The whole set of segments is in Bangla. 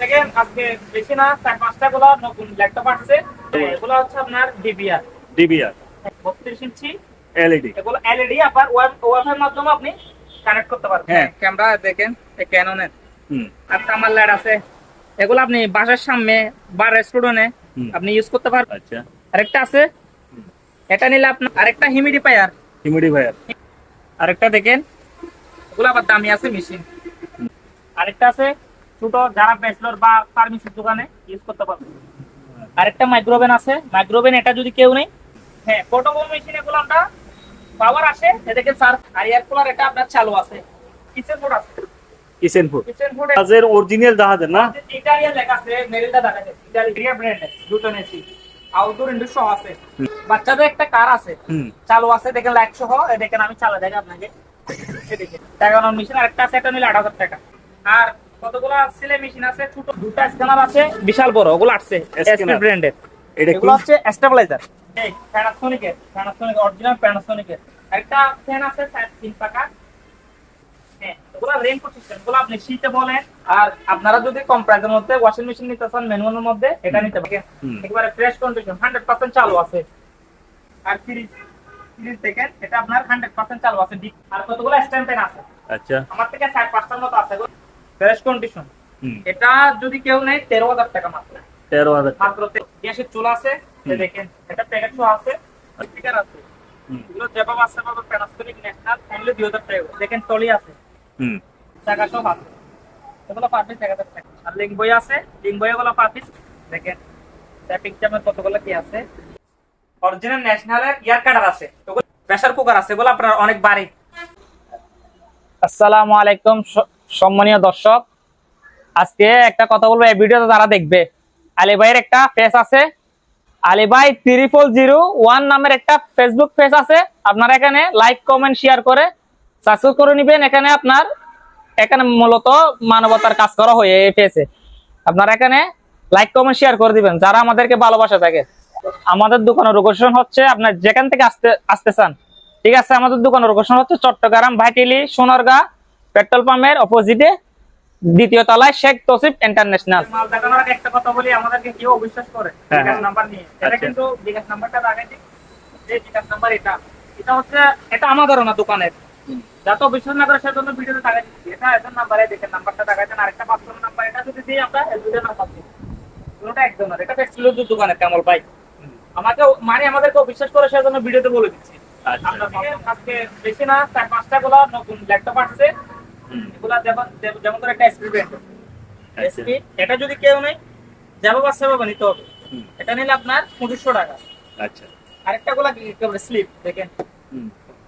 দেখেন আজকে বেশি না চার পাঁচটা গুলো নতুন ল্যাপটপ আসছে। এগুলো হচ্ছে আপনার ডিবিআর ডিবিআর বত্রিশ ইঞ্চি। এলইডি এগুলো এলইডি আবার ওয়াইফাই এর মাধ্যমে আপনি কানেক্ট করতে পারবেন। হ্যাঁ। ক্যামেরা দেখেন ক্যাননের হুম। আর তামার লাইট আছে। এগুলো আপনি বাসার সামনে বা রেস্টুরেন্টে। আপনি ইউজ করতে পারবেন। আচ্ছা। আরেকটা আছে। এটা নিলে আপনার আরেকটা হিমিডিফায়ার হিউমিডিফায়ার আরেকটা দেখেন। এগুলো আবার দামি আছে মেশিন আরেকটা আছে। ছোট যারা ব্যাচলর বা ফার্মেসির দোকানে ইউজ করতে পারবে। আরেকটা মাইক্রোওভেন আছে। মাইক্রোওভেন এটা যদি কেউ নেই হ্যাঁ পোর্টেবল মেশিন এগুলো আমরা পাওয়ার আসে এ দেখেন স্যার আর এয়ার কুলার এটা আপনার চালু আছে। কিচেন ফুড আছে। কিচেন ফুড কিচেন ফুড কাজের অরিজিনাল দেখা যায় না? ইটালিয়ান লেখা আছে মেরিলটা দেখা যায় ইটালিয়ান ব্র্যান্ড দুটো নেছি আউটডোর ইনডোর সহ আছে। বাচ্চাদের একটা কার আছে। চালু আছে দেখেন লাইট সহ দেখেন আমি চালা দেখাই আপনাকে। দেখেন। টাকানোর মেশিন আর একটা আছে এটা নিলে আট হাজার টাকা। আর কতগুলো সিলে মেশিন আছে? ছোট দুটো স্ক্যানার আছে বিশাল বড় ওগুলো আসছে এসপি ব্র্যান্ডের এটা কি হচ্ছে স্টেবিলাইজার এই প্যানাসোনিকের প্যানাসোনিক অরিজিনাল প্যানাসোনিকের একটা ফ্যান আছে সাড়ে তিন টাকা হ্যাঁ আপনারা যদি কম প্রাইসের মধ্যে ওয়াশিং মেশিন নিতে চান ম্যানুয়ালের মধ্যে এটা নিতে পারেন। একেবারে ফ্রেশ কন্ডিশন হান্ড্রেড পার্সেন্ট চালু আছে। আর ফ্রিজ ফ্রিজ দেখেন এটা আপনার হান্ড্রেড পার্সেন্ট চালু আছে আর কতগুলো স্ট্যান্ড ফ্যান আছে? আচ্ছা। আমার থেকে ষাট পাঁচটার মতো আছে। ফ্রেশ কন্ডিশন এটা যদি কেউ নেয় তেরো হাজার টাকা মাত্র। তেরো হাজার মাত্র গ্যাসের চুলা আছে দেখেন এটা প্যাকেট আছে স্পিকার আছে। এগুলো যেভাবে আছে ভাবে প্যানাসোনিক ন্যাশনাল অনলি দুই হাজার টাকা। দেখেন টলি আছে। টাকা সব আছে। এগুলো পার পিস এক হাজার টাকা। আর লিঙ্ক বই আছে। লিঙ্ক বই গুলো পার পিস দেখেন ট্যাপিক জামের কতগুলো কি আছে? অরিজিনাল ন্যাশনালের ইয়ার কাটার আছে। প্রেসার কুকার আছে। এগুলো আপনার অনেক বাড়ি। আসসালামু আলাইকুম। সম্মানীয় দর্শক, আজকে একটা কথা বলব, এই ভিডিওতে যারা দেখবে, আলী ভাইয়ের একটা ফেস আছে। আলী ভাই ত্রিপল জিরো ওয়ান নামের একটা ফেসবুক পেজ আছে। আপনারা এখানে লাইক কমেন্ট শেয়ার করে সাবস্ক্রাইব করে নেবেন। এখানে আপনার, এখানে মূলত মানবতার কাজ করা হয় এই পেজে আপনারা এখানে লাইক কমেন্ট শেয়ার করে দিবেন, যারা আমাদেরকে ভালোবাসা থাকে। আমাদের দোকানের লোকেশন হচ্ছে আপনার যেখান থেকে আসতে আসতে চান। ঠিক আছে, আমাদের দোকানের লোকেশন হচ্ছে চট্টগ্রাম ভাইটিলি সোনারগাঁ। পেট্রোল পাম্পের অপোজিটে দ্বিতীয় তলায় শেখ তসিফ ইন্টারন্যাশনাল মাল দেখানোর আগে একটা কথা বলি আমাদেরকে কেউ অবিশ্বাস করে হ্যাঁ, বিকাশ হ্যাঁ। নাম্বার নিয়ে। এটা আচ্ছা। কিন্তু বিকাশ নাম্বারটা লাগাই যে বিকাশ নাম্বার এটা এটা হচ্ছে এটা আমাদেরও না দোকানের। যত বিশ্বাস না করে সেজন্য ভিডিওতে টাকা দিচ্ছি। এটা এদের নাম্বারে দেখেন নাম্বারটা টাকা আরেকটা পাঁচশো নাম্বার এটা যদি দিই আমরা এই দুটো নাম্বার দিই। দুটোটা একজনের এটা ফেক্সিলোর দোকানের কামল ভাই? আমাকে মানে আমাদেরকে করে সেজন্য ভিডিওতে বলে দিচ্ছি। আচ্ছা। আপনার আজকে বেশি না চার পাঁচটা গুলো নতুন ল্যাপটপ আসছে। এগুলা যেমন একটা এসপি ব্র্যান্ড এসপি এটা যদি কেউ নেই নিতে হবে। এটা নিলে আপনার পঁচিশশো টাকা। আচ্ছা। আরেকটা গুলা একেবারে স্লিপ দেখেন।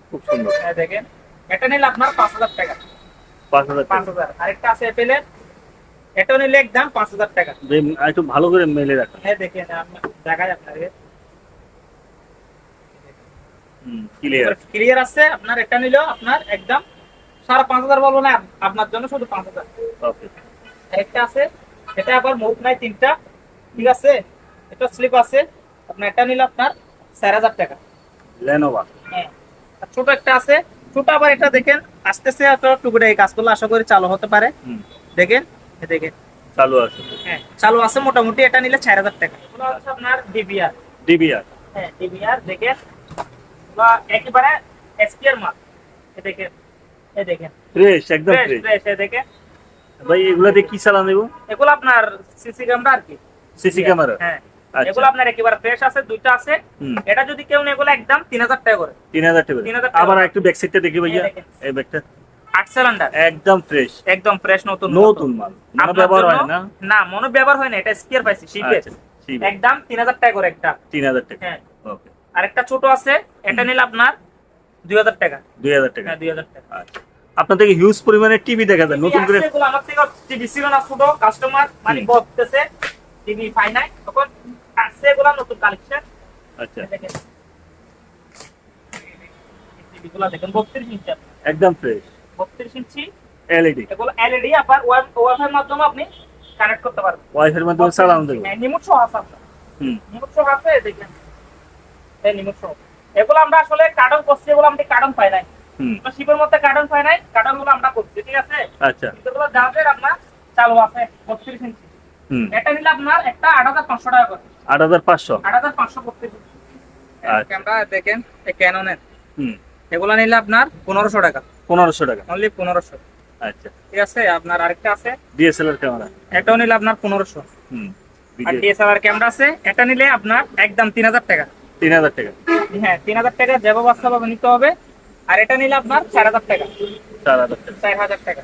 খুব সুন্দর। হ্যাঁ দেখেন। এটা নিলে আপনার পাঁচ হাজার টাকা। পাঁচ হাজার পাঁচ হাজার। আরেকটা আছে অ্যাপেলের এটা নিলে একদম পাঁচ হাজার টাকা। একটু ভালো করে মেলে রাখা। হ্যাঁ দেখেন দেখায় আপনাকে। ক্লিয়ার ক্লিয়ার আছে। আপনার এটা নিলেও আপনার একদম সাড়ে পাঁচ হাজার বলব না আপনার জন্য শুধু পাঁচ হাজার। একটা আছে এটা আবার মুখ নাই তিনটা ঠিক আছে? এটা স্লিপ আছে আপনার এটা নিলে আপনার চার হাজার টাকা। লেনোভা হ্যাঁ আর ছোট একটা আছে ছোট আবার এটা দেখেন টুকুটা এই কাজ করলে আশা করি চালু হতে পারে। দেখেন চালু আছে। হ্যাঁ চালু আছে মোটামুটি এটা নিলে চার হাজার টাকা। আপনার ডিবিআর ডিবিআর হ্যাঁ ডিবিআর দেখেন। একেবারে এসপিআর মাল। এই দেখেন। এই দেখেন। ফ্রেশ একদম ফ্রেশ ফ্রেশ ফ্রেশ এই দেখেন। ভাই এগুলা দিয়ে কি চালান দেবো? এগুলো আপনার সিসি ক্যামেরা আর কি। সিসি ক্যামেরা হ্যাঁ। আচ্ছা। এগুলো আপনার একেবারে ফ্রেশ আছে দুইটা আছে। এটা যদি কেউ নেই এগুলো একদম তিন হাজার টাকা করে। তিন হাজার টাকা 3000 আবার একটু ব্যাক সাইডটা দেখি ভাইয়া। এই দেখেন। আট সিলিন্ডার একদম ফ্রেশ একদম ফ্রেশ নতুন নতুন। মাল। মানে ব্যবহার হয় না? না মনে ব্যবহার হয় না এটা স্পিয়ার পাইছি শিপের আচ্ছা একদম তিন হাজার টাকা করে একটা। টাকা। হ্যাঁ। ওকে আরেকটা ছোট আছে এটা নিলে আপনার দুই হাজার টাকা। দুই হাজার টাকা। হ্যাঁ দুই হাজার টাকা। আচ্ছা। আপনার থেকে হিউজ পরিমাণে টিভি দেখা যায় নতুন করে আমার থেকে টিভি ছিল না ছোট কাস্টমার মানে বলতেছে টিভি পাই নাই। তখন আসছে এগুলা নতুন কালেকশন আচ্ছা। দেখেন। দেখেন বত্রিশ ইঞ্চি একদম ফ্রেশ বত্রিশ ইঞ্চি এলইডি এগুলো এলইডি আবার ওয়াইফাই এর মাধ্যমে আপনি কানেক্ট করতে পারবেন। ওয়াইফাই মাধ্যমে চালানো দেবো হ্যাঁ, নিমুট সহ আছে হুম। নিমুট সহ আছে দেখেন। এই নিমুট সহ। এগুলো আমরা আসলে কার্টন করছি এগুলো আমরা কার্টন পাই নাই। হুম। শিপের মধ্যে কার্টন পাই নাই কার্টনগুলো আমরা করছি ঠিক আছে? আচ্ছা। এগুলো যাদের আপনার চালু আছে বত্রিশ ইঞ্চি। এটা নিলে আপনার একটা আট হাজার পাঁচশো টাকা করে। আট হাজার পাঁচশো? আট হাজার পাঁচশো আচ্ছা। ক্যামেরা দেখেন এই ক্যাননের হুম। এগুলো নিলে আপনার পনেরোশো টাকা। পনেরোশো টাকা। অনলি পনেরোশো। আচ্ছা। ঠিক আছে আপনার আরেকটা আছে। ডিএসএলআর ক্যামেরা এটাও নিলে আপনার পনেরোশো। হুম। আর ডিএসএলআর ক্যামেরা আছে এটা নিলে আপনার একদম তিন হাজার টাকা। তিন হাজার টাকা। হ্যাঁ তিন হাজার টাকা নিতে হবে আর এটা নিলে আপনার চার হাজার টাকা। চার হাজার টাকা। চার হাজার টাকা।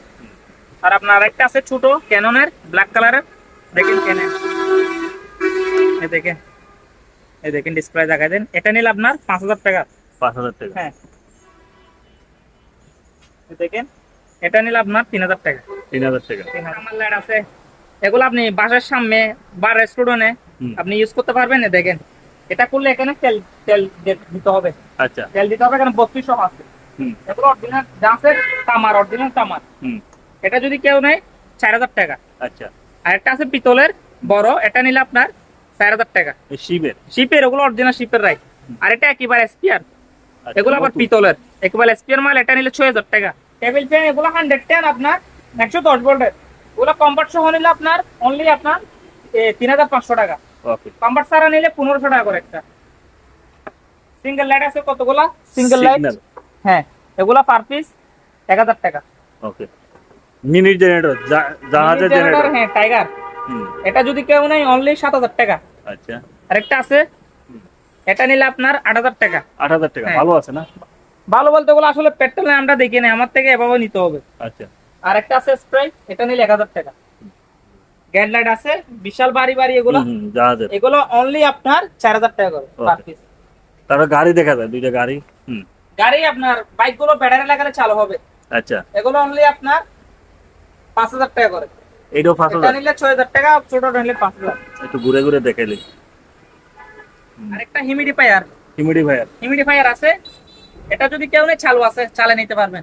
আর আপনার আরেকটা আছে ছোট ক্যাননের ব্ল্যাক কালারের দেখেন ক্যানন এই দেখেন এই দেখেন ডিসপ্লে দেখা দেন। এটা নিলে আপনার পাঁচ হাজার টাকা। পাঁচ হাজার টাকা। হ্যাঁ। দেখেন এটা নিলে আপনার তিন হাজার টাকা। তিন হাজার টাকা। আমার লাইট আছে। এগুলো আপনি বাসার সামনে বা রেস্টুরেন্টে। আপনি ইউজ করতে পারবেন দেখেন। এটা করলে এখানে তেল তেল দিতে হবে। আচ্ছা। তেল দিতে হবে এখানে বত্রিশ আছে। হুম। এগুলো অরিজিনাল ডান্সের তামার অরিজিনাল তামার। হুম। এটা যদি কেউ নেয় চার হাজার টাকা। আচ্ছা। আর একটা আছে পিতলের বড় এটা নিলে আপনার চার হাজার টাকা। শিবের? শিপের ওগুলো অরিজিনাল শিপের রাইট আর এটা একেবারে স্পিয়ার আচ্ছা, এগুলো আবার পিতলের। একেবারে স্পিয়ার মাল এটা নিলে ছয় হাজার টাকা। টেবিল ফ্যান এগুলো হান্ড্রেড টেন আপনার একশো দশ ভোল্টের ওগুলো কম্পার্ট সহ নিলে আপনার অনলি আপনার তিন হাজার পাঁচশো টাকা। ওকে ছাড়া নিলে পনেরোশো টাকা করে একটা। সিঙ্গেল লাইট আছে কতগুলা? সিঙ্গেল লাইট হ্যাঁ এগুলা পার পিস এক হাজার টাকা। ওকে মিনিট জেনারেটর জাহাজের জেনারেটর হ্যাঁ টাইগার এটা যদি কেউ নেই অনলি সাত হাজার টাকা। আচ্ছা। আরেকটা আছে। এটা নিলে আপনার আট হাজার টাকা। আট হাজার টাকা হ্যাঁ। ভালো আছে না? ভালো বলতে ওগুলো আসলে পেট্রোলে আমরা দেখি না আমার থেকে এভাবে নিতে হবে। আচ্ছা। আর একটা আছে স্প্রে এটা নিলে এক হাজার টাকা। গ্যান লাইট আছে বিশাল বাড়ি বাড়ি এগুলো। জাহাজের। এগুলো অনলি আপনার চার হাজার টাকা করে পার পিস তারপর গাড়ি দেখা যায় দুইটা গাড়ি হুম। গাড়ি আপনার বাইকগুলো ব্যাটারি লাগালে চালু হবে। আচ্ছা। এগুলো অনলি আপনার পাঁচ হাজার টাকা করে। এইটাও পাঁচ হাজার। নিলে ছয় হাজার টাকা ছোটটা নিলে পাঁচ হাজার। একটু ঘুরে ঘুরে দেখাইলি আরেকটা হিমিডিফায়ার হিউমিডিফায়ার হিমিডিফায়ার আছে। এটা যদি কেউ নেই চালু আছে চালে নিতে পারবেন।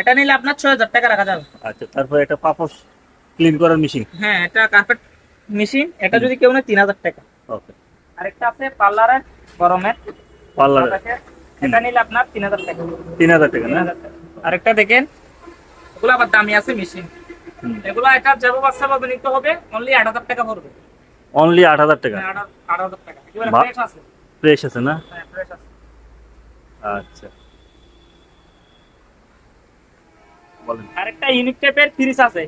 এটা নিলে আপনার ছয় হাজার টাকা রাখা যাবে। আচ্ছা তারপর এটা পাপস ক্লিন করার মেশিন? হ্যাঁ এটা কার্পেট মেশিন এটা যদি কেউ নেই তিন হাজার টাকা। ওকে আরেকটা আছে পার্লারের গরমের পার্লার। এটা নিলে আপনার তিন হাজার টাকা। তিন হাজার টাকা না? আরেকটা দেখেন এগুলো আবার দামি আছে মেশিন এগুলো এটা যাব বাচ্চা পাবে নিতে হবে অনলি আট হাজার টাকা পড়বে। অনলি আট হাজার টাকা? হ্যাঁ, আট হাজার- টাকা। ফ্রেশ আছে। ফ্রেশ আছে না? হ্যাঁ ফ্রেশ আছে। আচ্ছা। বলেন। আরেকটা ইউনিক টাইপের ফ্রিজ আছে।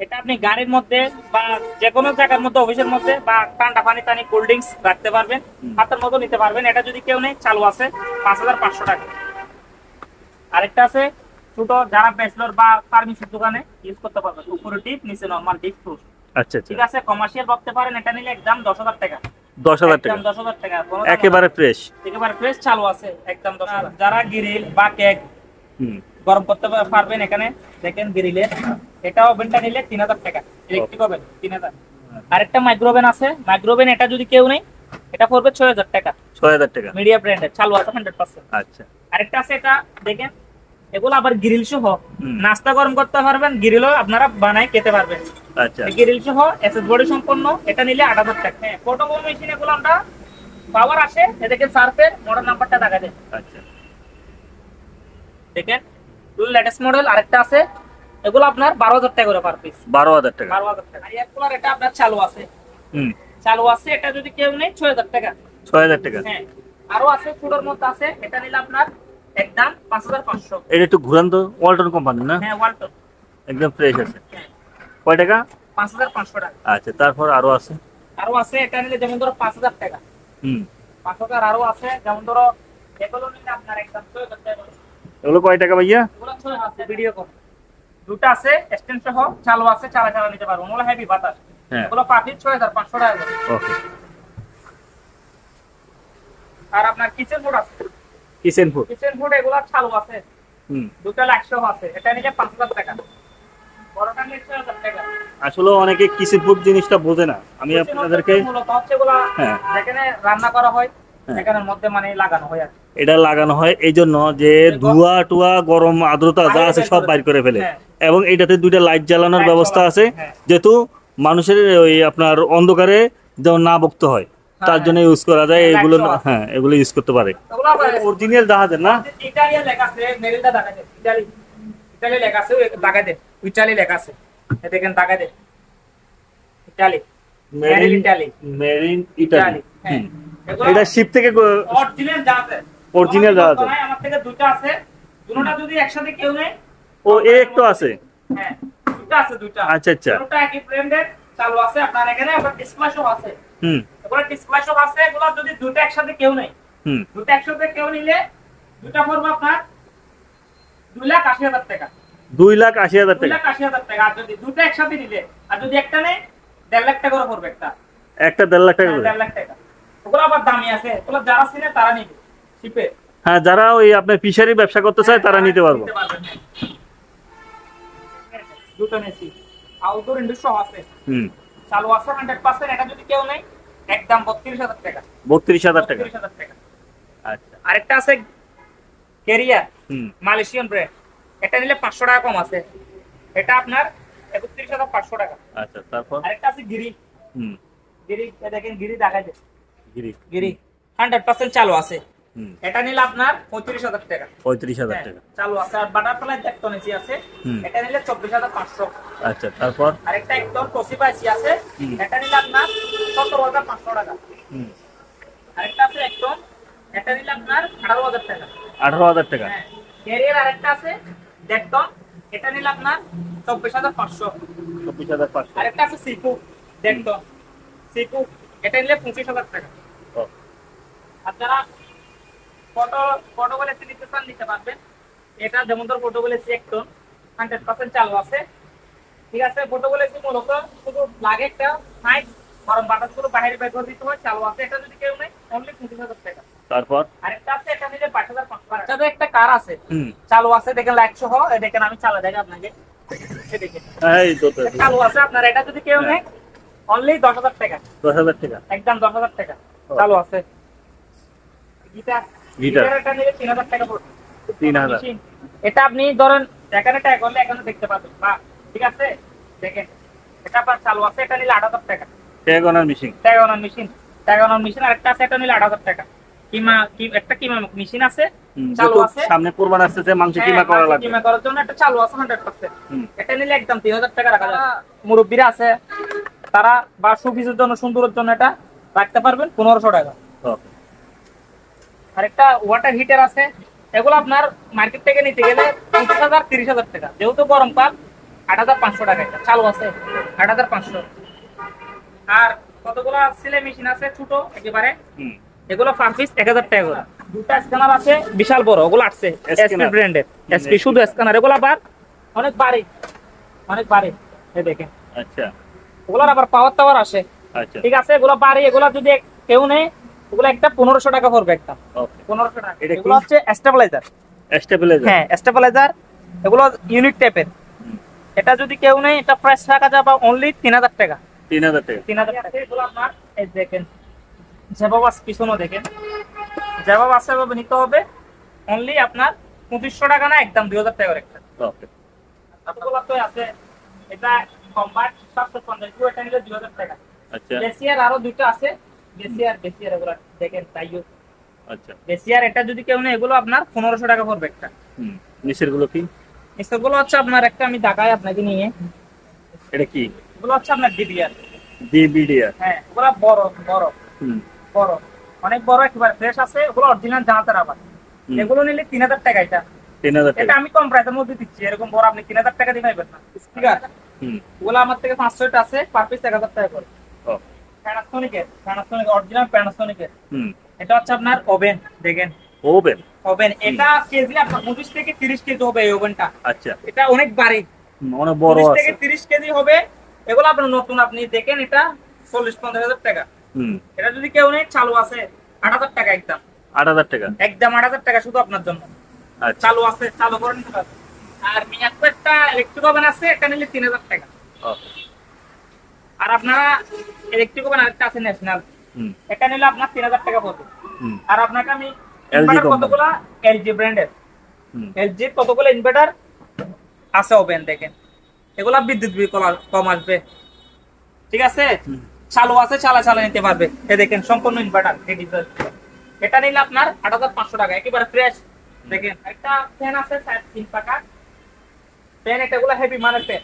এটা আপনি গাড়ির মধ্যে বা যে কোনো জায়গার মধ্যে অফিসের মধ্যে বা ঠান্ডা পানি টানি কোল্ড ড্রিঙ্কস রাখতে পারবেন। হাতের মতো নিতে পারবেন। এটা যদি কেউ নেই চালু আছে পাঁচ হাজার পাঁচশো টাকা। আরেকটা আছে ছোট যারা ব্যাচলর বা ফার্মেসির দোকানে ইউজ করতে পারবেন উপরে টিপ নিচে নর্মাল ডিপ প্রুফ আচ্ছা ঠিক আচ্ছা আছে কমার্শিয়াল ভাবতে পারেন এটা নিলে একদম দশ হাজার টাকা। দশ হাজার টাকা। দশ হাজার টাকা। একেবারে ফ্রেশ একেবারে ফ্রেশ চালু আছে একদম দশ হাজার। যারা গ্রিল বা কেক হুম। গরম করতে পারবেন এখানে। দেখেন গ্রিলে এটা ওভেনটা নিলে তিন হাজার টাকা। ইলেকট্রিক ওভেন তিন হাজার। আরেকটা মাইক্রোওভেন আছে। মাইক্রোওভেন এটা যদি কেউ নেই এটা পড়বে ছয় হাজার টাকা। ছয় হাজার টাকা। মিডিয়া ব্র্যান্ডের চালু আছে হান্ড্রেড পার্সেন্ট আচ্ছা। আরেকটা আছে এটা দেখেন। এগুলো আবার গ্রিল সহ। নাস্তা গরম করতে পারবেন গ্রিলও আপনারা বানাই খেতে পারবেন। আচ্ছা। গ্রিল সহ এসএস বডি সম্পন্ন। এটা নিলে আট হাজার টাকা। হ্যাঁ ফটোকপি মেশিন এগুলো আমরা পাওয়ার আসে। এ দেখেন সার্ফের মডেল নাম্বারটা দেখা যায়। আচ্ছা। দেখেন। লেটেস্ট মডেল আরেকটা আছে। এগুলো আপনার বারো হাজার টাকা করে পার পিস বারো হাজার টাকা। বারো হাজার টাকা। আর এটা আপনার চালু আছে। হুম। চালু আছে এটা যদি কেউ নেই ছয় হাজার টাকা। ছয় হাজার টাকা। হ্যাঁ। আরও আছে ছোটোর মধ্যে আছে এটা নিলে আপনার একদম পাঁচ হাজার পাঁচশো। এটা একটু ঘুরান তো ওয়ালটন কোম্পানি না? হ্যাঁ ওয়ালটন একদম ফ্রেশ আছে। হ্যাঁ। কয় টাকা? পাঁচ হাজার পাঁচশো টাকা। আচ্ছা তারপর আরও আছে? আরও আছে এটা নিলে যেমন ধরো পাঁচ হাজার টাকা। হুম। পাঁচ হাজার আরও আছে যেমন ধরো এগুলো নিলে আপনার একদম ছয় হাজার টাকা। এগুলো কয় টাকা ভাইয়া? ভিডিও কল দুটো আছে স্ট্যান্ড সহ চালু আছে চালা চালা নিতে পারব। ওগুলো হেভি বাতাস। হ্যাঁ। এগুলো পাখি ছয় হাজার পাঁচশো টাকা ওকে। আর আপনার কিচেন ফুড আছে? কিচেন ফুড কিচেন ফুড এগুলো চালু আছে। হুম। দুটো একশো আছে। এটা নিলে পাঁচ হাজার টাকা। আসলে অনেকে কিচেন ফুড জিনিসটা বোঝে না। আমি আপনাদেরকে মূলত হচ্ছে এগুলা হ্যাঁ। যেখানে রান্না করা হয় হ্যাঁ। সেখানের মধ্যে মানে লাগানো হয় আর। এটা লাগানো হয় এই জন্য যে ধোয়া টুয়া গরম আর্দ্রতা যা আছে সব বাইর করে ফেলে। হ্যাঁ। এবং এটাতে দুইটা লাইট জ্বালানোর ব্যবস্থা আছে। হ্যাঁ। যেহেতু মানুষের ওই আপনার অন্ধকারে যেমন না বকতে হয় তার হ্যাঁ, জন্য ইউজ করা যায় এগুলো হ্যাঁ এগুলো ইউজ করতে পারে। অরিজিনাল জাহাজের না? ইটালিয়ান লেখা আছে মেরিলটা দেখা যায় ইটালি ইটালি লেখা আছে ওই লাগা দে ইটালি লেখা আছে। দেখেন দেখা দে Italy marine Italy marine Italy হ্যাঁ। এটা শিপ থেকে অরিজিনাল জাহাজের। আমার জাহাজের। আমার থেকে দুটো আছে। দুটোটা যদি একসাথে কেউ নেই ও এ একটু আছে। হ্যাঁ দুটো আছে দুটো। আচ্ছা আচ্ছা। দুটো একই ব্র্যান্ডের চালু আছে আপনার এখানে আবার ডিসপ্লে সব আছে। হুম। এগুলো ডিসপ্লে সব আছে এগুলো যদি দুটো একসাথে কেউ নেই হুম। দুটো একসাথে কেউ নিলে দুটো পড়বে আপনার দুই লাখ আশি হাজার টাকা। দুই লাখ আশি হাজার দুই টাকা। লাখ আশি হাজার টাকা। আর যদি দুটো একসাথে নিলে আর যদি একটা নেই দেড় লাখ টাকা করে পড়বে একটা। একটা দেড় লাখ টাকা হ্যাঁ, করে। দেড় লাখ টাকা। ওগুলো আবার দামি আছে ওগুলো যারা চিনে তারা নিবে। হ্যাঁ যারা ওই আপনার ফিশারি ব্যবসা করতে চায় তারা নিতে পারব। হ্যাঁ। দুটো নেছি আউটডোর ইন্ডোর সহ আছে। হুম। চালু আছে হান্ড্রেড পার্সেন্ট এটা যদি কেউ নেই একদম বত্রিশ হাজার টাকা। বত্রিশ হাজার টাকা। বত্রিশ হাজার টাকা। আচ্ছা। আরেকটা আছে কেরিয়ার হুম। মালয়েশিয়ান ব্র্যান্ড এটা নিলে পাঁচশো টাকা কম আছে। এটা আপনার একত্রিশ হাজার পাঁচশো টাকা। আচ্ছা তারপর? আরেকটা আছে গিরি। হুম। গিরি দেখেন গিরি দেখা যায় গিরি। গিরি। চালু আছে। এটা নিলে আপনার পঁয়ত্রিশ হাজার টাকা। পঁয়ত্রিশ হাজার হ্যাঁ, টাকা। চালু আছে। আর বাটারফ্লাই দেখতো নিচে আছে। এটা নিলে চব্বিশ হাজার পাঁচশো। আচ্ছা তারপর? আরেকটা একদম টসিপা এসি আছে। এটা নিলে আপনার সত্তর হাজার পাঁচশো টাকা। হুম। আরেকটা আছে একদম। এটা নিলে আপনার আঠারো হাজার টাকা। আঠারো হাজার টাকা? ক্যারিয়ার আরেকটা আছে। দেখতম এটা নিলে আপনার চব্বিশ হাজার পাঁচশো। চব্বিশ হাজার পাঁচশো। আরেকটা আছে সিপু দেখতম সিপু এটা নিলে পঁচিশ হাজার টাকা। যারা ফটো ফটো বলে নিতে চান নিতে পারবেন। এটা যেমন ধর ফটো বলে একটন হান্ড্রেড পার্সেন্ট চালু আছে। ঠিক আছে ফটো বলে মূলত শুধু লাগে একটা সাইড গরম বাতাসগুলো বাইরে বের করে দিতে হয় চালু আছে। এটা যদি কেউ নেই অনলি পঁচিশ হাজার টাকা। তারপর? আরেকটা আছে এটা নিলে পাঁচ হাজার পাঁচশো টাকা। একটা কার আছে। চালু আছে দেখেন লাইট সহ। দেখেন আমি চালা দেখে আপনাকে। এই তো, চালু আছে আপনার। এটা যদি কেউ নেই অনলি দশ হাজার টাকা। দশ হাজার টাকা? একদম দশ হাজার টাকা। চালু আছে। গিটার। গিটার। এটা তিন হাজার মেশিন। আপনি ধরেন এখানে ট্যাগ করলে এখানে দেখতে পাবেন। বা ঠিক আছে? দেখেন এটা আপনার চালু আছে এটা নিলে আট হাজার টাকা। ট্যাগনার মিশিং ট্যাগ অনার মেশিন ট্যাগ অনার মেশিন আর একটা আছে এটা নিলে আট হাজার টাকা। কিমা কি একটা কিমা মেশিন আছে চালু আছে। সামনে কোরবান আসতেছে মাংস হ্যাঁ, কিমা করা লাগবে। কিমা করার জন্য একটা চালু আছে হান্ড্রেড পার্সেন্ট হুম। এটা নিলে একদম তিন হাজার টাকা রাখা যাবে। মুরব্বীরা আছে তারা বা সুফিসের জন্য সুন্দরের জন্য এটা রাখতে পারবেন পনেরোশো টাকা। ওকে আর একটা ওয়াটার হিটার আছে। এগুলো আপনার মার্কেট থেকে নিতে গেলে পঁচিশ হাজার তিরিশ হাজার টাকা। যেহেতু গরমকাল আট হাজার পাঁচশো টাকা এটা। চালু আছে। আট হাজার পাঁচশো। আর কতগুলো সিলাই মেশিন আছে? ছোট একেবারে। এগুলো পার পিস এক হাজার টাকা করে। দুটা স্ক্যানার আছে। বিশাল বড় ওগুলো আসছে। এসপি ব্র্যান্ডের এসপি শুধু স্ক্যানার এগুলো আবার অনেক বাড়ি। অনেক বাড়ি। এই দেখেন। আচ্ছা। ওগুলোর আবার পাওয়ার টাওয়ার আসে। আচ্ছা। ঠিক আছে? এগুলো বাড়ি। এগুলো যদি কেউ নেই ওগুলো একটা পনেরোশো টাকা পড়বে একটা। ওকে পনেরোশো টাকা। এটা কি? এগুলো হচ্ছে স্টেবিলাইজার স্টেবিলাইজার হ্যাঁ স্টেবিলাইজার এগুলো ইউনিট টাইপের এটা যদি কেউ নেই এটা প্রাইস রাখা যাবে অনলি তিন হাজার টাকা। তিন হাজার টাকা। তিন হাজার টাকা। এগুলো আপনার এই দেখেন জেবাবাস পিছনও দেখেন। জেবাবাস এভাবে নিতে হবে। অনলি আপনার পঁচিশশো টাকা না একদম দুই হাজার টাকা করে একটা। ওকে এতগুলো তো আছে এটা কম্বাট সাতশো পঞ্চাশ এটা নিলে দুই হাজার টাকা। আচ্ছা। বেসিয়ার আরও দুটো আছে। বেসিয়ার বেসিয়ার এগুলো দেখেন তাইও আচ্ছা। বেসিয়ার এটা যদি কেউ এগুলো আপনার পনেরোশো টাকা পড়বে একটা। হুম। নিচেরগুলো কি? এগুলো হচ্ছে আপনার একটা আমি দেখাই আপনাকে নিয়ে। এটা কি? এগুলো হচ্ছে আপনার ডিবিআর। ডিবিডিআর। হ্যাঁ ওগুলো বড় বড়। হুম। বড়। অনেক বড় একেবারে ফ্রেশ আছে। ওগুলো অরিজিনাল জানাতের আবার। এগুলো নিলে তিন হাজার টাকা এটা। তিন হাজার এটা আমি কম প্রাইসের মধ্যে দিচ্ছি। এরকম বড় আপনি তিন হাজার টাকা দিয়ে পাইবেন না স্পিকার হুম। ওগুলো আমার থেকে পাঁচশোটা আছে পার পিস এক হাজার টাকা করে। প্যানাসোনিকের প্যানাসোনিক অরিজিনাল প্যানাসোনিকের হুম। এটা হচ্ছে আপনার ওভেন দেখেন। ওভেন ওভেন এটা কেজি আপনার পঁচিশ থেকে তিরিশ কেজি হবে এই ওভেনটা আচ্ছা। এটা অনেক বাড়ি। অনেক থেকে কেজি হবে। এগুলো আপনার নতুন আপনি দেখেন এটা চল্লিশ পঞ্চাশ হাজার টাকা। হুম। এটা যদি কেউ নেই চালু আছে আট হাজার টাকা একদম। আট হাজার টাকা? একদম টাকা শুধু আপনার জন্য। আচ্ছা। চালু আছে চালু করে নিতে পারবেন। আর মিয়াকো একটা ইলেকট্রিক ওভেন আছে এটা নিলে তিন হাজার টাকা। ওকে। আর আপনারা ইলেকট্রিক ওভেন আরেকটা আছে ন্যাশনাল এটা নিলে আপনার তিন হাজার টাকা পড়বে। আর আপনাকে আমি। কতগুলা? এলজি ব্র্যান্ডের এলজি কতগুলো ইনভার্টার আছে ওভেন দেখেন। এগুলা বিদ্যুৎ বিল কম- আসবে। ঠিক আছে। চালু আছে চালা চালা নিতে পারবে। এ দেখেন সম্পূর্ণ ইনভার্টার এটা নিলে আপনার আট হাজার পাঁচশো টাকা একেবারে ফ্রেশ দেখেন একটা ফ্যান আছে তিন টাকা ফ্যান এটাগুলো হেভি মানের ফ্যান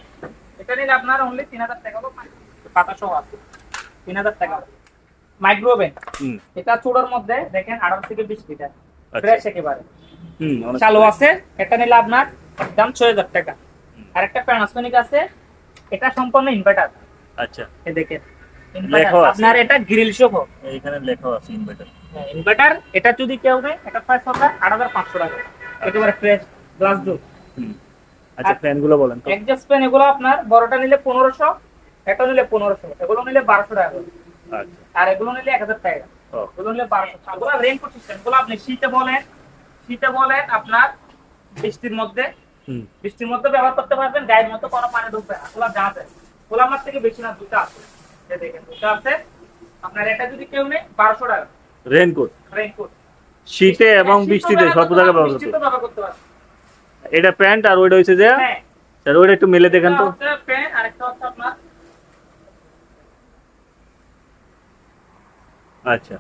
এটা নিলে আপনার অনলি তিন হাজার টাকা পাতা সহ আছে। তিন হাজার টাকা। মাইক্রোওভেন। এটা চুড়োর মধ্যে দেখেন আঠারো থেকে বিশ লিটার। আচ্ছা। ফ্রেশ একেবারে। চালু আছে। এটা নিলে আপনার দাম ছয় হাজার টাকা। আর একটা প্যানাসোনিক আছে। এটা সম্পূর্ণ ইনভার্টার আচ্ছা। এ দেখেন। আপনার এটা গ্রিল শপ এইখানে লেখাও আছে ইনভার্টার ইনভার্টার এটা যদি কেউ নেয় এটা প্রাইস হবে আট হাজার পাঁচশো টাকা। একেবারে ফ্রেশ গ্লাস ডোর আচ্ছা ফ্যানগুলো বলেন অ্যাডজাস্ট ফ্যান এগুলো আপনার বড়টা নিলে পনেরোশো এটা নিলে পনেরোশো এগুলো নিলে বারোশো টাকা আচ্ছা। আর এগুলো নিলে এক হাজার টাকা। এগুলো নিলে বারোশো এগুলো রেইনকোট সিস্টেম এগুলো আপনি শীতে বলেন শীতে বলেন আপনার বৃষ্টির মধ্যে বৃষ্টির মধ্যে ব্যবহার করতে পারবেন গায়ের মধ্যে কোনো পানি ঢুকবে না। যা আছে থেকে বেশি না দুটো আছে। এই দেখেন দুটো আছে। আপনার এটা যদি কেউ নেই বারোশো টাকা। রেইনকোট রেইনকোট শীতে এবং বৃষ্টিতে সব জায়গায় ব্যবহার করতে পারবেন। এটা প্যান্ট আর ওইটা হচ্ছে যে হ্যাঁ। স্যার ওইটা একটু মেলে দেখেন তো। প্যান্ট আরেকটা হচ্ছে আপনার আচ্ছা।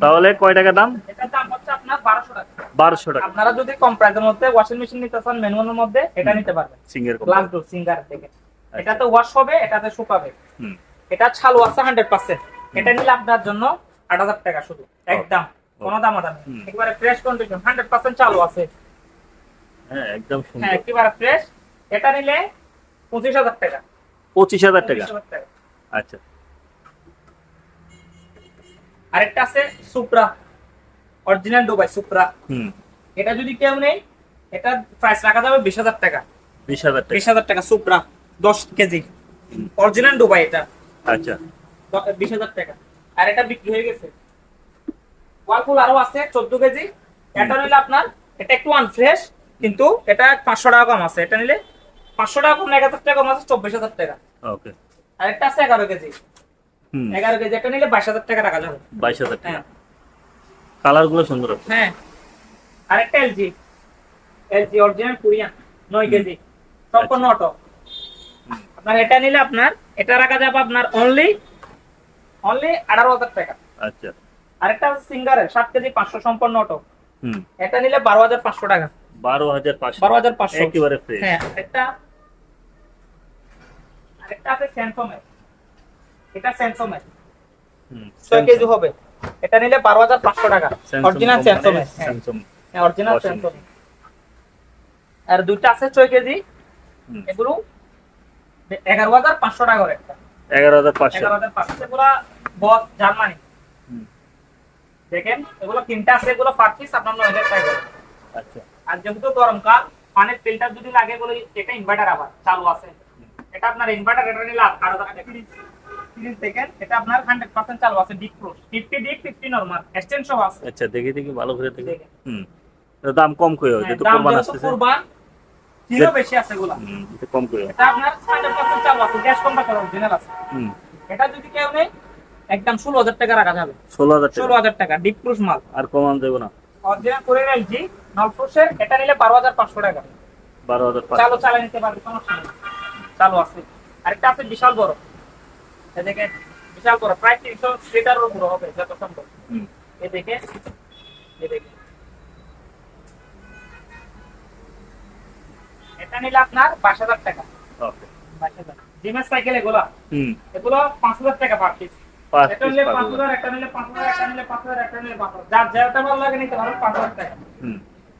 তাহলে কয় টাকা দাম? এটার দাম হচ্ছে আপনার বারোশো টাকা। বারোশো টাকা। আপনারা যদি কম প্রাইসের মধ্যে ওয়াশিং মেশিন নিতে চান ম্যানুয়ালের মধ্যে এটা নিতে পারবেন। সিঙ্গের গ্লাস ডোর সিঙ্গার থেকে। এটাতে ওয়াশ হবে এটাতে শুকাবে। হুম। এটা ছালু আছে হান্ড্রেড পার্সেন্ট এটা নিলে আপনার জন্য আট হাজার টাকা শুধু। একদম। কোনো দাম হুম। একেবারে ফ্রেশ কন্ডিশন হান্ড্রেড পার্সেন্ট চালু আছে। হ্যাঁ একদম হ্যাঁ সুন্দর একেবারে ফ্রেশ এটা নিলে পঁচিশ হাজার টাকা। পঁচিশ হাজার টাকা। 25,000 টাকা। আচ্ছা। আরেকটা আছে সুপ্রা অরিজিনাল ডুবাই সুপ্রা। হুম। এটা যদি কেউ নেই এটা প্রাইস রাখা যাবে বিশ হাজার টাকা। বিশ হাজার টাকা। বিশ হাজার টাকা সুপ্রা দশ কেজি। অরিজিনাল ডুবাই এটা। আচ্ছা। বিশ হাজার টাকা। আর এটা বিক্রি হয়ে গেছে। ওয়ালপুল আরও আছে চোদ্দ কেজি। এটা নিলে আপনার এটা একটু আনফ্রেশ কিন্তু এটা পাঁচশো টাকা কম আছে। এটা নিলে পাঁচশো টাকা কম এক হাজার টাকা কম আছে চব্বিশ হাজার টাকা। ওকে। আর একটা আছে এগারো কেজি। এগারো কেজি এটা নিলে বাইশ হাজার টাকা রাখা যাবে। বাইশ হাজার টাকা। হ্যাঁ। কালারগুলো সুন্দর হ্যাঁ। আরেকটা এলজি। এলজি অরিজিনাল কোরিয়ান নয় কেজি। সম্পূর্ণ অটো। আপনার এটা নিলে আপনার এটা রাখা যাবে আপনার অনলি অনলি আঠারো হাজার টাকা। আচ্ছা। আরেকটা আছে সিঙ্গারের সাত কেজি পাঁচশো সম্পন্ন অটো। হুম। এটা নিলে বারো হাজার পাঁচশো টাকা। বারো হাজার পাঁচশো। বারো হাজার পাঁচশো। একেবারে হ্যাঁ আরেকটা আরেকটা আছে স্যামসংয়ের এটা হুম ছয় কেজি হবে এটা নিলে বারো হাজার পাঁচশো টাকা। অরিজিনাল হ্যাঁ অরিজিনাল স্যামসং আর দুইটা আছে ছয় কেজি। এগুলো এগারো হাজার পাঁচশো টাকা করে একটা। এগারো হাজার পাঁচশো। এগারো হাজার পাঁচশো। এগুলো বস জার্মানি। দেখেন এগুলো তিনটা আছে এগুলো পার পিস আপনার নয় হাজার টাকা। আচ্ছা। আর যেহেতু গরমকাল পানির ফিল্টার যদি লাগে বলে এটা ইনভার্টার আবার চালু আছে। এটা আপনার ইনভার্টার এটা নিলে আরও টাকা। ফ্রিজ দেখেন এটা আপনার হান্ড্রেড পার্সেন্ট চালু আছে deep pro fifty deep fifty normal extension আছে। আচ্ছা দেখি দেখি ভালো করে দেখি। হুম। দাম কম হয়? যেহেতু কোরবান যেহেতু আসতেছে। কুরবান বেশি আছে এগুলা? হুম একটু কম করে এটা আপনার হান্ড্রেড পার্সেন্ট চালু আছে গ্যাস কন্ট্রাক্টর অরিজিনাল আছে? হুম। এটা যদি কেউ নেই একদম ষোলো হাজার টাকা রাখা যাবে। ষোলো হাজার ষোলো টাকা হাজার টাকা ডিপ প্রুফ মাল। আর কমান দেবো না? অরিজিনাল করে এলজি নলফোর্সের এটা নিলে বারো হাজার পাঁচশো টাকা। বারো হাজার পাঁচশো। চালু চালিয়ে নিতে পারবে সমস্যা নেই। চালু আছে। আরেকটা আছে বিশাল বড়। এদিকে বিশাল বড় প্রায় তিনশো লিটারের উপরে হবে যত সম্ভব। এদিকে এদিকে। এটা নিলে আপনার বাইশ হাজার টাকা। জিমের সাইকেল এগুলো? এগুলো পাঁচ হাজার টাকা পার পিস এটা নিলে পাঁচ পাঁচ হাজার। একটা নিলে পাঁচ হাজার একটা নিলে পাঁচ হাজার একটা নিলে পাঁচ হাজার। যার যেটা ভালো লাগে নিতে পারবেন পাঁচ হাজার টাকা।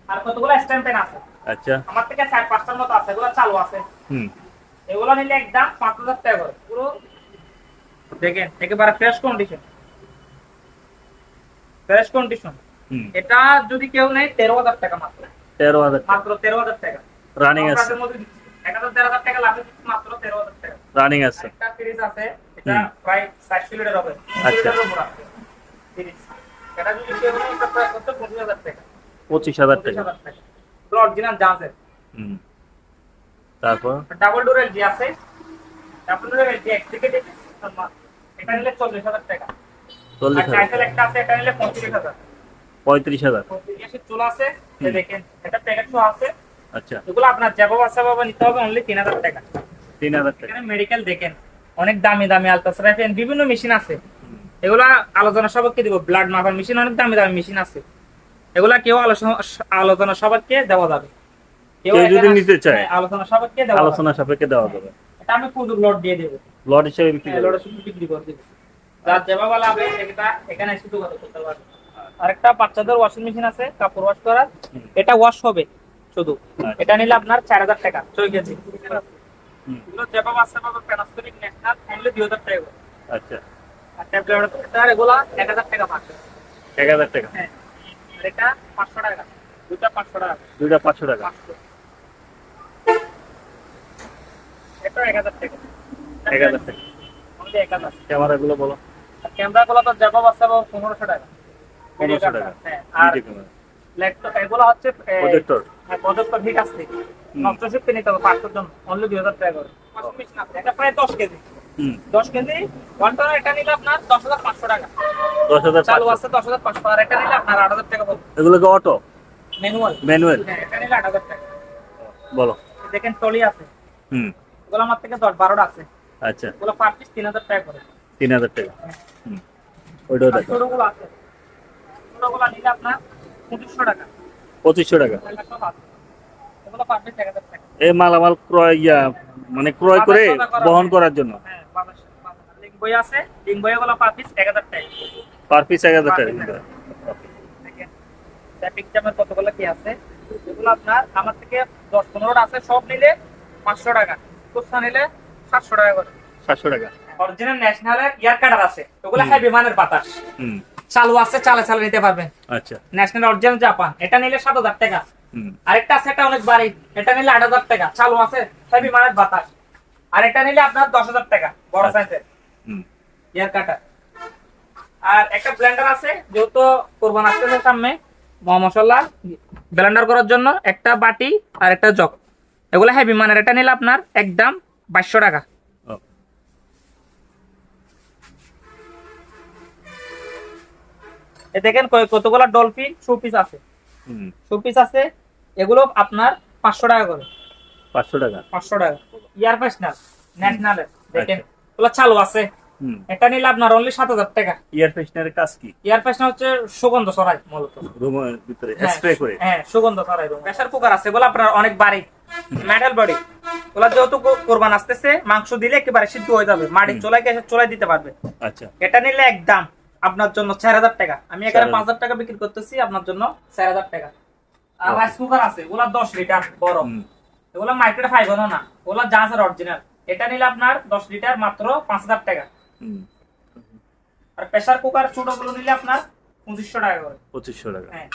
আর কতগুলো স্ট্যাম্পেন আছে? আচ্ছা। আমার থেকে চার পাঁচটার মতো আছে এগুলো চালু আছে। হুম। এগুলো নিলে একদম পাঁচ হাজার টাকা করে। পুরো দেখেন একেবারে ফ্রেশ কন্ডিশন ফ্রেশ কন্ডিশন এটা যদি কেউ নেই তেরো হাজার টাকা মাত্র। তেরো হাজার মাত্র তেরো হাজার টাকা। রানিং আছে। রানিং আছে। আছে এটা প্রায় চারশো লিটার হবে। আচ্ছা। আছে। এটা যদি কেউ এটা প্রায় কত? পঁচিশ হাজার টাকা। পঁচিশ হাজার টাকা। অরিজিনাল জাহাজের হুম। তারপর? ডাবল ডোর এলজি আছে। ডাবল ডোর এলজি এক থেকে দেখে এটা নিলে চল্লিশ হাজার টাকা। চল্লিশ আর হাজার একটা আছে এটা নিলে পঁয়ত্রিশ হাজার। পঁয়ত্রিশ হাজার। পঁয়ত্রিশ গ্যাসের চুলা আছে এই দেখেন এটা প্যাকেট সহ আছে। আচ্ছা। এগুলো আপনার যেভাবে আছে বাবা নিতে হবে অনলি তিন হাজার টাকা। তিন হাজার টাকা। এখানে মেডিকেল দেখেন অনেক দামি দামি বিভিন্ন মেশিন আছে। এগুলা আলোচনা সবাইকে দিব ব্লাড মাপার মেশিন অনেক দামি দামি মেশিন আছে। এগুলা কেউ আলোচনা সবাইকে দেওয়া যাবে। কেউ যদি নিতে চায়, হ্যাঁ, আলোচনা সবাইকে দেওয়া আলোচনা সাপেক্ষে দেওয়া যাবে। এটা আমি পুরো লট দিয়ে দেবো। লট হিসেবে বিক্রি হ্যাঁ, করবে লটের সাথে বিক্রি করে দেবো যার যেভাবে আপনি সেটা এখানে এসে যোগাযোগ করতে পারবেন আরেকটা বাচ্চাদের ওয়াশিং মেশিন আছে কাপড় ওয়াশ করার। এটা ওয়াশ হবে শুধু। আচ্ছা। এটা নিলে আপনার চার হাজার টাকা ছয় কেজি। এগুলো যেভাবে আছে পাবে প্যানাসোনিক ন্যাশনাল অনলি দুই হাজার টাকা আচ্ছা। আর ট্যাবলেট এগুলো এক হাজার টাকা পাচ্ছে এক হাজার টাকা? হ্যাঁ। আর এটা পাঁচশো টাকা। দুটা পাঁচশো টাকা। দুইটা পাঁচশো টাকা। এটা এক হাজার টাকা। এক হাজার টাকা এক হাজার ক্যামেরাগুলো বলো। আর ক্যামেরা গুলো তো জ্যাকব আছে পনেরোশো টাকা। পনেরোশো টাকা। হ্যাঁ। আর ল্যাপটপ এগুলো হচ্ছে প্রজেক্টর। প্রজেক্টর ঠিক আছে। নষ্ট শিফটে নিতে হবে পাঁচশোর জন্য অনলি দুই হাজার টাকা করে। ওয়াশিং মেশিন আছে এটা প্রায় দশ কেজি। দশ কেজি টন এটা নিলে আপনার দশ হাজার পাঁচশো টাকা। দশ হাজার চালু আছে দশ হাজার পাঁচশো আর এটা নিলে আপনার আট হাজার টাকা পড়বে এগুলো কি অটো ম্যানুয়াল ম্যানুয়াল হ্যাঁ এটা নিলে আট হাজার টাকা। বলো। দেখেন টলি আছে। হুম। ওগুলো আমার থেকে দশ বারোটা আছে। আচ্ছা। ওগুলো পার পিস তিন হাজার টাকা করে। তিন হাজার টাকা। হুম। ওইটাও দেখো। ছোটগুলো আছে। ছোটগুলো নিলে আপনার পঁচিশশো টাকা। পঁচিশশো টাকা। ল্যাপটপ আছে। ওগুলো পার পিস এক হাজার টাকা। এই মালামাল ক্রয় ইয়া মানে ক্রয় করে বহন করার জন্য? হ্যাঁ লিঙ্ক বই আছে। লিঙ্ক বই গুলো পার পিস এক হাজার টাকা। পার পিস এক হাজার টাকা। দেখেন ট্রাফিক জ্যামের কতগুলো কি আছে? এগুলো আপনার আমার থেকে দশ পনেরোটা আছে। সব নিলে পাঁচশো টাকা। খুচরা নিলে সাতশো টাকা করে। সাতশো টাকা। অরিজিনাল ন্যাশনালের ইয়ার কাটার আছে। ওগুলো হ্যাঁ বিমানের বাতাস। চালু আছে চালে চালে নিতে পারবেন। আচ্ছা। ন্যাশনাল অরিজিনাল জাপান এটা নিলে সাত হাজার টাকা। আরেকটা আছে এটা অনেক বাড়ি। এটা নিলে আট হাজার টাকা। চালু আছে হ্যাঁ বিমানের বাতাস। আর এটা নিলে আপনার দশ হাজার টাকা বড় আচ্ছা। সাইজের ইয়ার কাটার। আর একটা ব্লেন্ডার আছে যেহেতু কোরবান আসতেছে সামনে মশলা ব্লেন্ডার করার জন্য একটা বাটি আর একটা জগ। এগুলো হেভি মানের এটা নিলে আপনার একদম বাইশশো টাকা। এ দেখেন কতগুলা ডলফিন শু পিস আছে। শো পিস আছে এগুলো আপনার পাঁচশো টাকা করে। পাঁচশো টাকা। পাঁচশো টাকা। ইয়ার ফ্রেশনার ন্যাশনালের দেখেন আচ্ছা। ওগুলো চালু আছে। এটা নিলে আপনার অনলি সাত হাজার টাকা। এয়ার ফ্রেশনারের কাজ কি? ইয়ার ফ্রেশনার হচ্ছে সুগন্ধ ছড়াই মূলত। রুমের ভিতরে হ্যাঁ, স্প্রে করে? হ্যাঁ সুগন্ধ ছড়াই প্রেসার কুকার আছে এগুলো আপনার অনেক বাড়ি মেটাল বডি ওগুলো যেহেতু কোরবান আসতেছে মাংস দিলে একেবারে সিদ্ধ হয়ে যাবে। মাটির চোলাই এসে চোলাই দিতে পারবে। আচ্ছা। এটা নিলে একদম আপনার জন্য চার হাজার টাকা। আমি এখানে পাঁচ হাজার টাকা বিক্রি করতেছি আপনার জন্য চার হাজার টাকা। আর. রাইস কুকার আছে ওগুলা দশ লিটার বড়। হুম। এগুলো মার্কেটে ফাইভ না ওগুলো যা আছে অরিজিনাল এটা নিলে আপনার দশ লিটার মাত্র পাঁচ হাজার টাকা। আর প্রেসার কুকার ছোটগুলো নিলে আপনার পঁচিশশো টাকা করে। পঁচিশশো টাকা। হ্যাঁ।